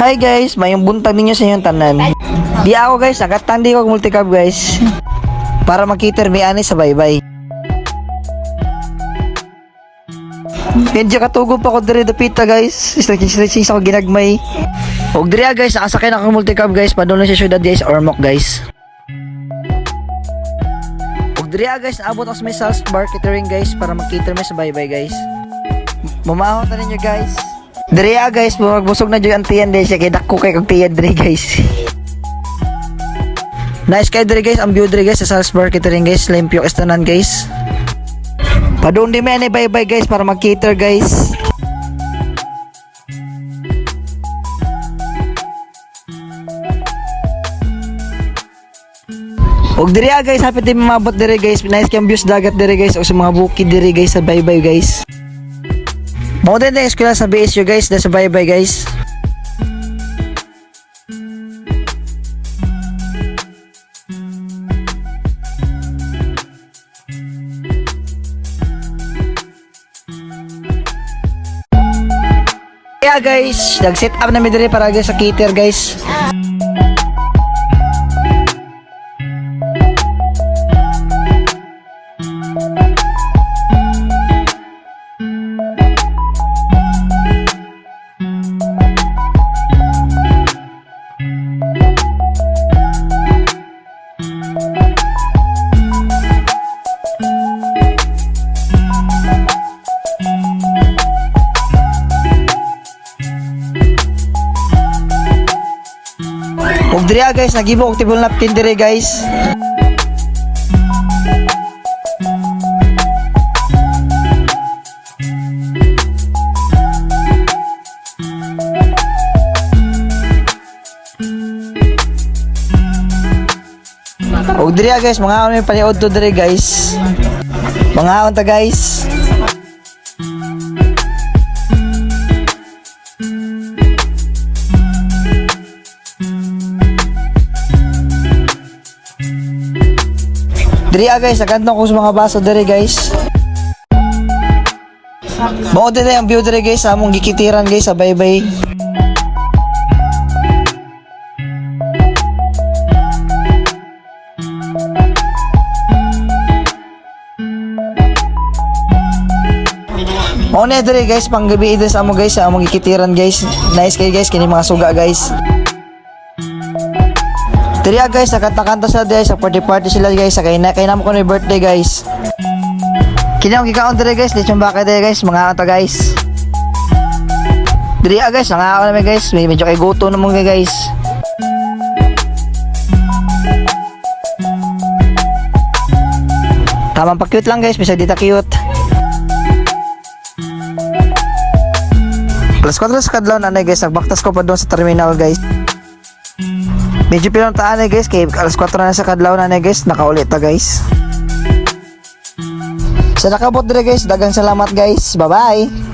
Hi guys, mayong buntag ninyo sa inyong tanan. Di ako guys, agatang di ko multicab guys. Para makita mi ani sa baybay. Medyo katugo pa ko dire dapita guys. Stretching stretching sa ko ginagmay. Og dire ah, guys, nakasakay na ako multicab guys, padulong sa syudad guys, Ormoc guys. Og dire ah, guys, abot ako sa may Sal's Bar guys para makita mi sa baybay guys. Mamahon na ninyo guys. Dire ah, guys, magbusog na jud ang tiyan dahil siya kay dako kay kag tiyan guys. Nice kay dire guys, ang view dire guys sa Salzburg Catering guys, limpyo estanan guys. Padung di man bye bye guys para mag-cater guys. Og diri ah, guys, happy di mabot dire guys. Nice kang views dagat dire guys o sa mga bukid dire guys sa bye bye guys. Din din eskwela sa BSU guys, dahil sa bye bye guys. Kaya guys, nag-set up na mi para guys sa cater guys. Ug dire ah, guys, nagibo og tibol napkin dire guys. Og dire ah, guys, mga ano paniod to dire guys. Mga ta guys. Diri ah guys, nagantong ko sa mga baso diri guys. Mao diri ang view diri guys, among gikitiran guys sa baybay. Mao na diri guys, panggabi diri sa among guys, sa among gikitiran guys. Nice kay guys, kini mga suga guys. Diri ah, guys, nakanta-kanta sila guys, sa party-party sila guys, sa kay na kay namo ko ni birthday guys. Kini ang gikaon diri guys, di baka diri guys, mga ata guys. Diri ah guys, nga ako naman guys, may medyo kay guto na mga guys. Tamang pa-cute lang guys, bisa dita cute. Plus 4 sa kadlaw na guys, nagbaktas ko pa doon sa terminal guys. Medyo pinuntaan na guys, kay alas 4 na sa kadlaw na na guys, nakaulit ta guys. Sa nakabot dire guys, dagang salamat guys. Bye-bye.